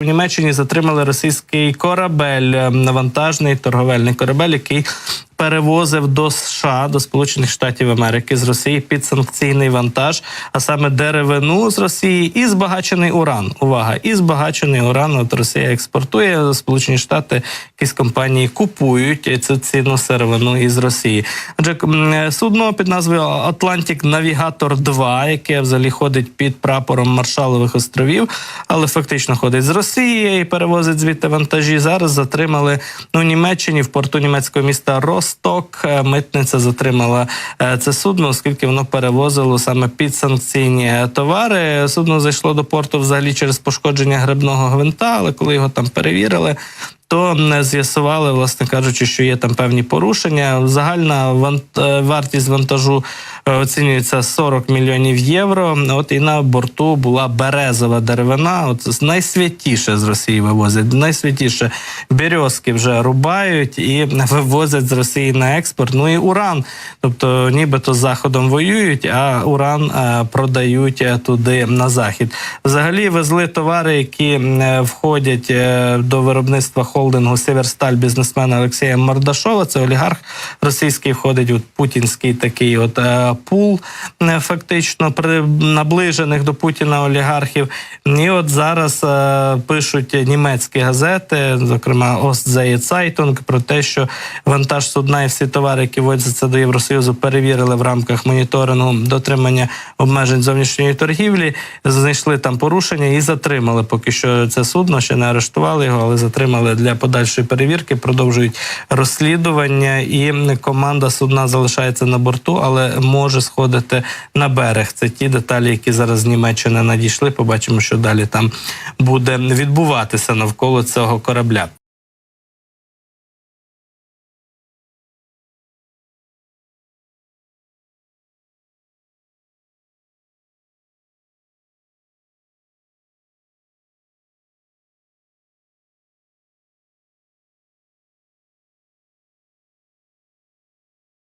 В Німеччині затримали російський корабель, е, навантажний торговельний корабель, який перевозив до США, до Сполучених Штатів Америки з Росії підсанкційний вантаж, а саме деревину з Росії і збагачений уран. Увага! І збагачений уран. От Росія експортує Сполучені Штати, якісь компанії купують цю цінну сировину із Росії. М, судно під назвою Атлантик Навігатор 2 яке взагалі ходить під прапором Маршалових островів, але фактично ходить з Росії і перевозить звідти вантажі. Зараз затримали ну, Німеччині в порту німецького міста Росток. Е, Митниця затримала е, це судно, оскільки воно перевозило саме підсанкційні санкційні товари. Судно зайшло до порту взагалі через пошкодження грибного гвинта, але коли його там перевірили. То не з'ясували, власне кажучи, що є там певні порушення. Загальна е, вартість вантажу е, оцінюється 40 мільйонів євро. От і на борту була березова деревина. От найсвятіше з Росії вивозять. Найсвятіше березки вже рубають і вивозять з Росії на експорт. Ну і уран. Тобто, нібито з заходом воюють, а уран е, продають е, туди на захід. Взагалі везли товари, які е, входять е, до виробництва холдингу Северсталь бізнесмена Олексія Мордашова. Це олігарх російський входить у путінський такий от е, пул, е, фактично при наближених до Путіна олігархів. І от зараз е, пишуть німецькі газети, зокрема Остзеє Цайтунг, про те, що вантаж судна і всі товари, які ввозяться до Євросоюзу, перевірили в рамках моніторингу дотримання обмежень зовнішньої торгівлі. Знайшли там порушення і затримали. Поки що це судно ще не арештували його, але затримали для подальшої перевірки. Продовжують розслідування, і команда судна залишається на борту, але може сходити на берег. Це ті деталі, які зараз з Німеччини надійшли. Побачимо, що далі там буде відбуватися навколо цього корабля.